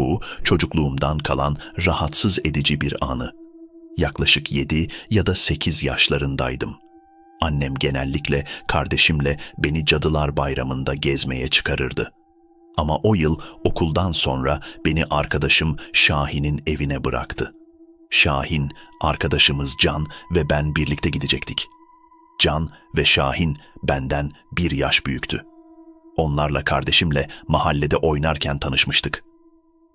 Bu çocukluğumdan kalan rahatsız edici bir anı. Yaklaşık yedi ya da sekiz yaşlarındaydım. Annem genellikle kardeşimle beni Cadılar Bayramı'nda gezmeye çıkarırdı. Ama o yıl okuldan sonra beni arkadaşım Şahin'in evine bıraktı. Şahin, arkadaşımız Can ve ben birlikte gidecektik. Can ve Şahin benden bir yaş büyüktü. Onlarla kardeşimle mahallede oynarken tanışmıştık.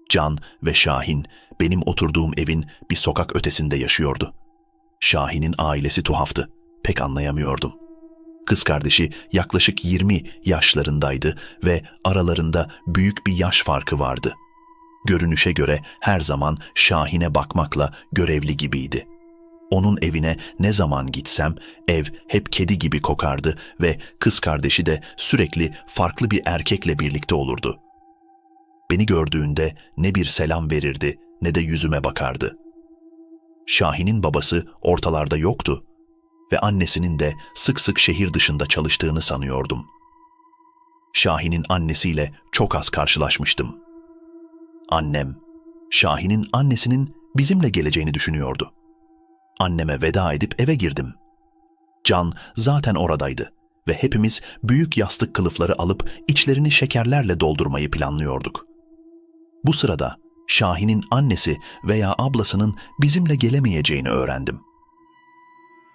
Can ve Şahin benim oturduğum evin bir sokak ötesinde yaşıyordu. Şahin'in ailesi tuhaftı. Pek anlayamıyordum. Kız kardeşi yaklaşık 20 yaşlarındaydı ve aralarında büyük bir yaş farkı vardı. Görünüşe göre her zaman Şahin'e bakmakla görevli gibiydi. Onun evine ne zaman gitsem ev hep kedi gibi kokardı ve kız kardeşi de sürekli farklı bir erkekle birlikte olurdu. Beni gördüğünde ne bir selam verirdi ne de yüzüme bakardı. Şahin'in babası ortalarda yoktu ve annesinin de sık sık şehir dışında çalıştığını sanıyordum. Şahin'in annesiyle çok az karşılaşmıştım. Annem, Şahin'in annesinin bizimle geleceğini düşünüyordu. Anneme veda edip eve girdim. Can zaten oradaydı ve hepimiz büyük yastık kılıfları alıp içlerini şekerlerle doldurmayı planlıyorduk. Bu sırada Şahin'in annesi veya ablasının bizimle gelemeyeceğini öğrendim.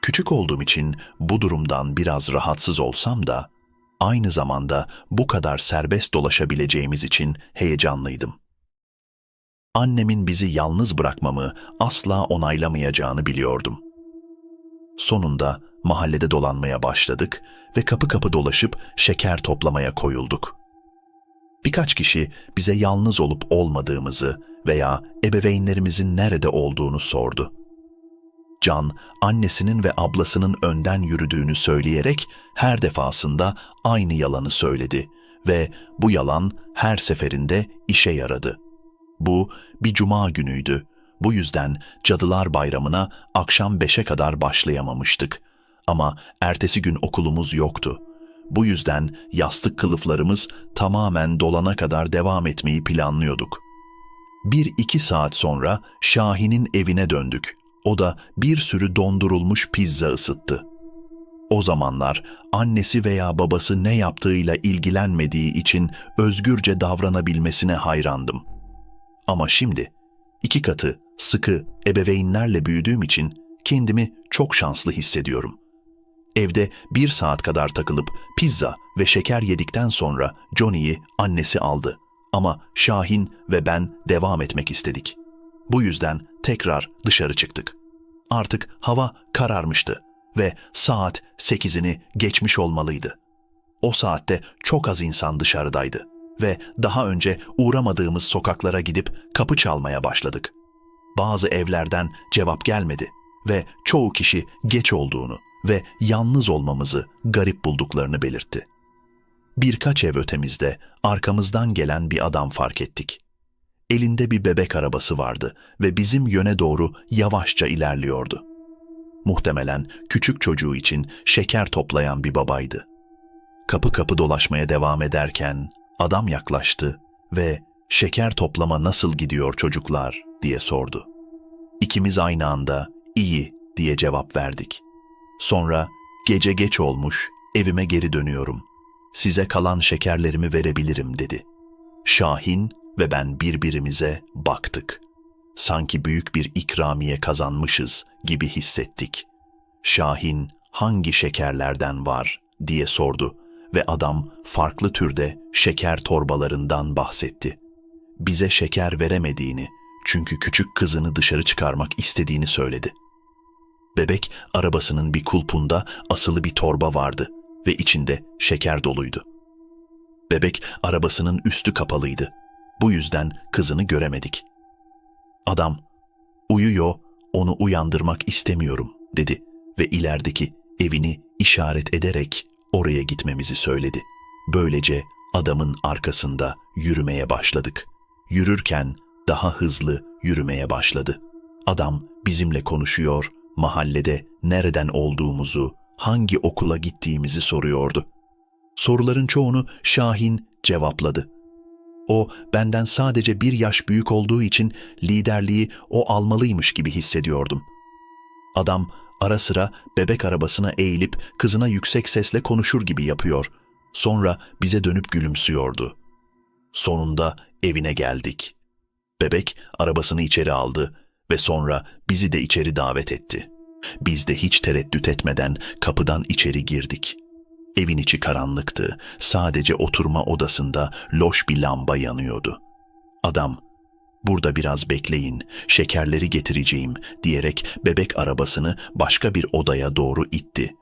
Küçük olduğum için bu durumdan biraz rahatsız olsam da aynı zamanda bu kadar serbest dolaşabileceğimiz için heyecanlıydım. Annemin bizi yalnız bırakmamı asla onaylamayacağını biliyordum. Sonunda mahallede dolanmaya başladık ve kapı kapı dolaşıp şeker toplamaya koyulduk. Birkaç kişi bize yalnız olup olmadığımızı veya ebeveynlerimizin nerede olduğunu sordu. Can, annesinin ve ablasının önden yürüdüğünü söyleyerek her defasında aynı yalanı söyledi ve bu yalan her seferinde işe yaradı. Bu bir cuma günüydü. Bu yüzden Cadılar Bayramı'na akşam beşe kadar başlayamamıştık. Ama ertesi gün okulumuz yoktu. Bu yüzden yastık kılıflarımız tamamen dolana kadar devam etmeyi planlıyorduk. Bir iki saat sonra Şahin'in evine döndük. O da bir sürü dondurulmuş pizza ısıttı. O zamanlar annesi veya babası ne yaptığıyla ilgilenmediği için özgürce davranabilmesine hayrandım. Ama şimdi iki katı sıkı ebeveynlerle büyüdüğüm için kendimi çok şanslı hissediyorum. Evde bir saat kadar takılıp pizza ve şeker yedikten sonra Johnny'yi annesi aldı. Ama Şahin ve ben devam etmek istedik. Bu yüzden tekrar dışarı çıktık. Artık hava kararmıştı ve saat sekizini geçmiş olmalıydı. O saatte çok az insan dışarıdaydı ve daha önce uğramadığımız sokaklara gidip kapı çalmaya başladık. Bazı evlerden cevap gelmedi ve çoğu kişi geç olduğunu ve yalnız olmamızı garip bulduklarını belirtti. Birkaç ev ötemizde arkamızdan gelen bir adam fark ettik. Elinde bir bebek arabası vardı ve bizim yöne doğru yavaşça ilerliyordu. Muhtemelen küçük çocuğu için şeker toplayan bir babaydı. Kapı kapı dolaşmaya devam ederken adam yaklaştı ve şeker toplama nasıl gidiyor çocuklar diye sordu. İkimiz aynı anda iyi diye cevap verdik. Sonra gece geç olmuş evime geri dönüyorum. Size kalan şekerlerimi verebilirim dedi. Şahin ve ben birbirimize baktık. Sanki büyük bir ikramiye kazanmışız gibi hissettik. Şahin hangi şekerlerden var diye sordu ve adam farklı türde şeker torbalarından bahsetti. Bize şeker veremediğini çünkü küçük kızını dışarı çıkarmak istediğini söyledi. Bebek arabasının bir kulpunda asılı bir torba vardı ve içinde şeker doluydu. Bebek arabasının üstü kapalıydı. Bu yüzden kızını göremedik. Adam, uyuyor, onu uyandırmak istemiyorum dedi ve ilerideki evini işaret ederek oraya gitmemizi söyledi. Böylece adamın arkasında yürümeye başladık. Yürürken daha hızlı yürümeye başladı. Adam bizimle konuşuyor, mahallede nereden olduğumuzu, hangi okula gittiğimizi soruyordu. Soruların çoğunu Şahin cevapladı. O benden sadece bir yaş büyük olduğu için liderliği o almalıymış gibi hissediyordum. Adam ara sıra bebek arabasına eğilip kızına yüksek sesle konuşur gibi yapıyor. Sonra bize dönüp gülümsüyordu. Sonunda evine geldik. Bebek arabasını içeri aldı ve sonra bizi de içeri davet etti. Biz de hiç tereddüt etmeden kapıdan içeri girdik. Evin içi karanlıktı. Sadece oturma odasında loş bir lamba yanıyordu. Adam, burada biraz bekleyin, şekerleri getireceğim diyerek bebek arabasını başka bir odaya doğru itti.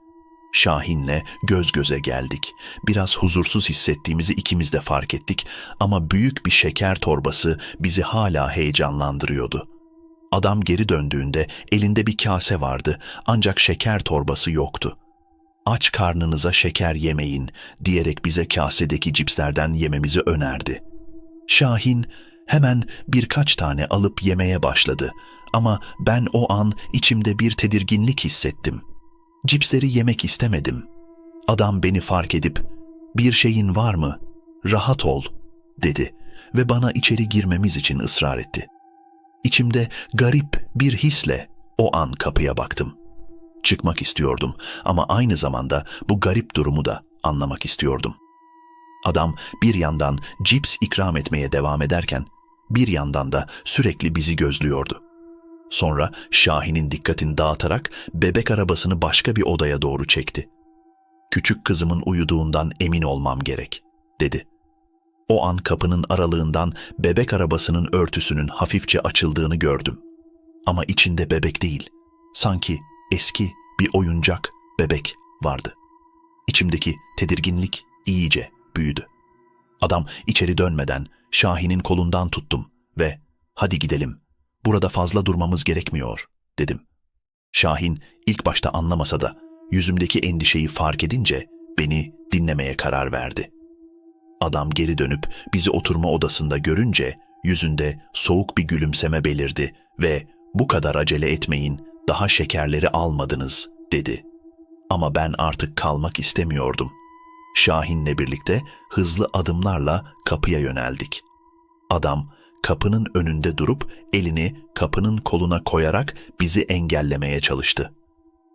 Şahin'le göz göze geldik. Biraz huzursuz hissettiğimizi ikimiz de fark ettik ama büyük bir şeker torbası bizi hala heyecanlandırıyordu. Adam geri döndüğünde elinde bir kase vardı ancak şeker torbası yoktu. Aç karnınıza şeker yemeyin diyerek bize kasedeki cipslerden yememizi önerdi. Şahin hemen birkaç tane alıp yemeye başladı ama ben o an içimde bir tedirginlik hissettim. Cipsleri yemek istemedim. Adam beni fark edip "Bir şeyin var mı? Rahat ol." dedi ve bana içeri girmemiz için ısrar etti. İçimde garip bir hisle o an kapıya baktım. Çıkmak istiyordum ama aynı zamanda bu garip durumu da anlamak istiyordum. Adam bir yandan cips ikram etmeye devam ederken bir yandan da sürekli bizi gözlüyordu. Sonra Şahin'in dikkatini dağıtarak bebek arabasını başka bir odaya doğru çekti. Küçük kızımın uyuduğundan emin olmam gerek, dedi. O an kapının aralığından bebek arabasının örtüsünün hafifçe açıldığını gördüm. Ama içinde bebek değil, sanki eski bir oyuncak bebek vardı. İçimdeki tedirginlik iyice büyüdü. Adam içeri dönmeden Şahin'in kolundan tuttum ve ''Hadi gidelim, burada fazla durmamız gerekmiyor.'' dedim. Şahin ilk başta anlamasa da yüzümdeki endişeyi fark edince beni dinlemeye karar verdi. Adam geri dönüp bizi oturma odasında görünce yüzünde soğuk bir gülümseme belirdi ve ''Bu kadar acele etmeyin, daha şekerleri almadınız.'' dedi. Ama ben artık kalmak istemiyordum. Şahin'le birlikte hızlı adımlarla kapıya yöneldik. Adam kapının önünde durup elini kapının koluna koyarak bizi engellemeye çalıştı.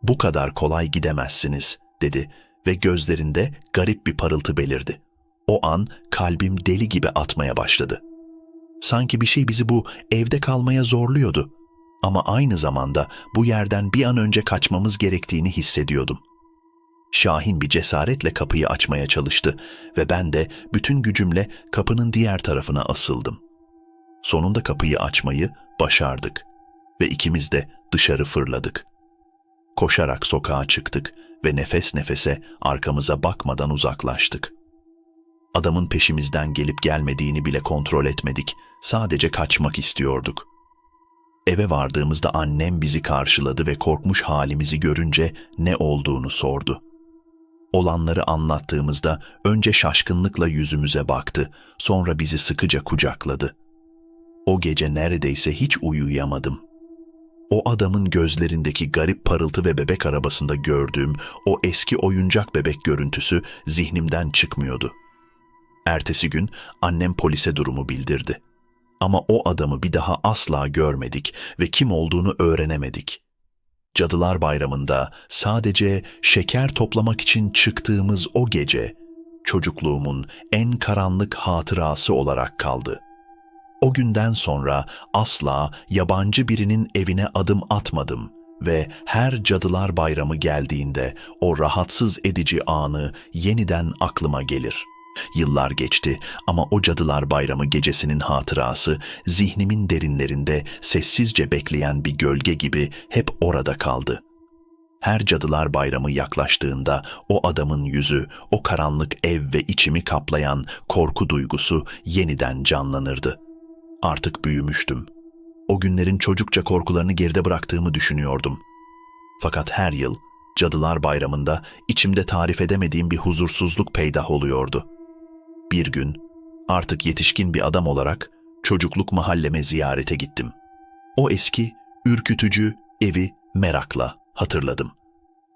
Bu kadar kolay gidemezsiniz dedi ve gözlerinde garip bir parıltı belirdi. O an kalbim deli gibi atmaya başladı. Sanki bir şey bizi bu evde kalmaya zorluyordu. Ama aynı zamanda bu yerden bir an önce kaçmamız gerektiğini hissediyordum. Şahin bir cesaretle kapıyı açmaya çalıştı ve ben de bütün gücümle kapının diğer tarafına asıldım. Sonunda kapıyı açmayı başardık ve ikimiz de dışarı fırladık. Koşarak sokağa çıktık ve nefes nefese arkamıza bakmadan uzaklaştık. Adamın peşimizden gelip gelmediğini bile kontrol etmedik. Sadece kaçmak istiyorduk. Eve vardığımızda annem bizi karşıladı ve korkmuş halimizi görünce ne olduğunu sordu. Olanları anlattığımızda önce şaşkınlıkla yüzümüze baktı, sonra bizi sıkıca kucakladı. O gece neredeyse hiç uyuyamadım. O adamın gözlerindeki garip parıltı ve bebek arabasında gördüğüm o eski oyuncak bebek görüntüsü zihnimden çıkmıyordu. Ertesi gün annem polise durumu bildirdi. Ama o adamı bir daha asla görmedik ve kim olduğunu öğrenemedik. Cadılar Bayramı'nda sadece şeker toplamak için çıktığımız o gece çocukluğumun en karanlık hatırası olarak kaldı. O günden sonra asla yabancı birinin evine adım atmadım ve her Cadılar Bayramı geldiğinde o rahatsız edici anı yeniden aklıma gelir.'' Yıllar geçti ama o Cadılar Bayramı gecesinin hatırası zihnimin derinlerinde sessizce bekleyen bir gölge gibi hep orada kaldı. Her Cadılar Bayramı yaklaştığında o adamın yüzü, o karanlık ev ve içimi kaplayan korku duygusu yeniden canlanırdı. Artık büyümüştüm. O günlerin çocukça korkularını geride bıraktığımı düşünüyordum. Fakat her yıl Cadılar Bayramı'nda içimde tarif edemediğim bir huzursuzluk peydah oluyordu. Bir gün artık yetişkin bir adam olarak çocukluk mahalleme ziyarete gittim. O eski, ürkütücü evi merakla hatırladım.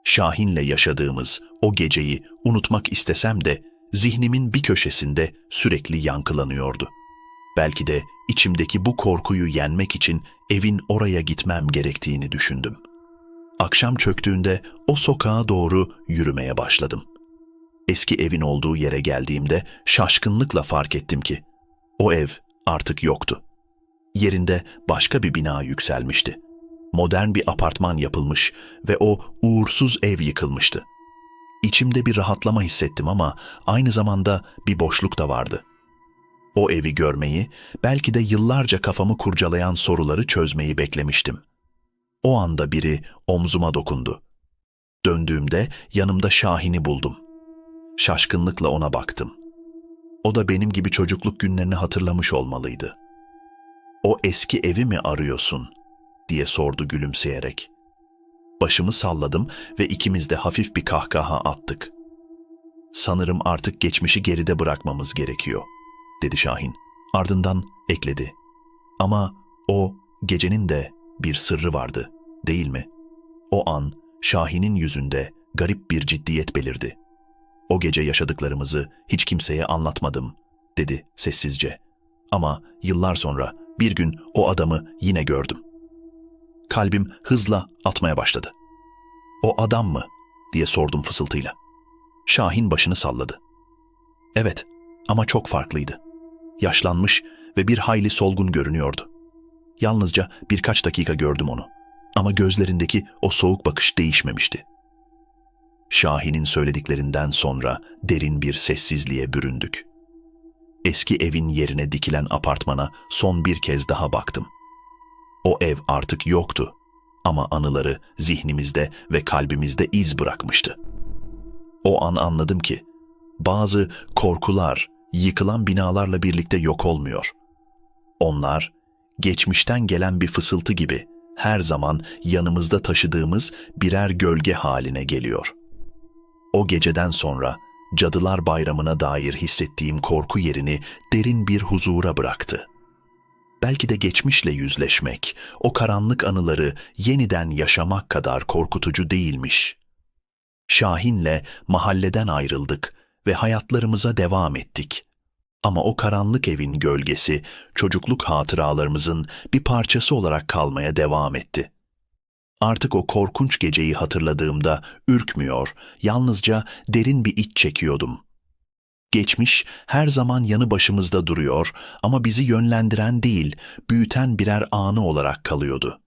Şahin'le yaşadığımız o geceyi unutmak istesem de zihnimin bir köşesinde sürekli yankılanıyordu. Belki de içimdeki bu korkuyu yenmek için evin oraya gitmem gerektiğini düşündüm. Akşam çöktüğünde o sokağa doğru yürümeye başladım. Eski evin olduğu yere geldiğimde şaşkınlıkla fark ettim ki o ev artık yoktu. Yerinde başka bir bina yükselmişti. Modern bir apartman yapılmış ve o uğursuz ev yıkılmıştı. İçimde bir rahatlama hissettim ama aynı zamanda bir boşluk da vardı. O evi görmeyi, belki de yıllarca kafamı kurcalayan soruları çözmeyi beklemiştim. O anda biri omzuma dokundu. Döndüğümde yanımda Şahin'i buldum. Şaşkınlıkla ona baktım. O da benim gibi çocukluk günlerini hatırlamış olmalıydı. O eski evi mi arıyorsun? diye sordu gülümseyerek. Başımı salladım ve ikimiz de hafif bir kahkaha attık. Sanırım artık geçmişi geride bırakmamız gerekiyor, dedi Şahin. Ardından ekledi. Ama o gecenin de bir sırrı vardı, değil mi? O an Şahin'in yüzünde garip bir ciddiyet belirdi. O gece yaşadıklarımızı hiç kimseye anlatmadım, dedi sessizce. Ama yıllar sonra bir gün o adamı yine gördüm. Kalbim hızla atmaya başladı. O adam mı? diye sordum fısıltıyla. Şahin başını salladı. Evet ama çok farklıydı. Yaşlanmış ve bir hayli solgun görünüyordu. Yalnızca birkaç dakika gördüm onu. Ama gözlerindeki o soğuk bakış değişmemişti. Şahin'in söylediklerinden sonra derin bir sessizliğe büründük. Eski evin yerine dikilen apartmana son bir kez daha baktım. O ev artık yoktu ama anıları zihnimizde ve kalbimizde iz bırakmıştı. O an anladım ki bazı korkular yıkılan binalarla birlikte yok olmuyor. Onlar geçmişten gelen bir fısıltı gibi her zaman yanımızda taşıdığımız birer gölge haline geliyor. O geceden sonra Cadılar Bayramı'na dair hissettiğim korku yerini derin bir huzura bıraktı. Belki de geçmişle yüzleşmek, o karanlık anıları yeniden yaşamak kadar korkutucu değilmiş. Şahin'le mahalleden ayrıldık ve hayatlarımıza devam ettik. Ama o karanlık evin gölgesi çocukluk hatıralarımızın bir parçası olarak kalmaya devam etti. Artık o korkunç geceyi hatırladığımda ürkmüyor, yalnızca derin bir iç çekiyordum. Geçmiş her zaman yanı başımızda duruyor ama bizi yönlendiren değil, büyüten birer anı olarak kalıyordu.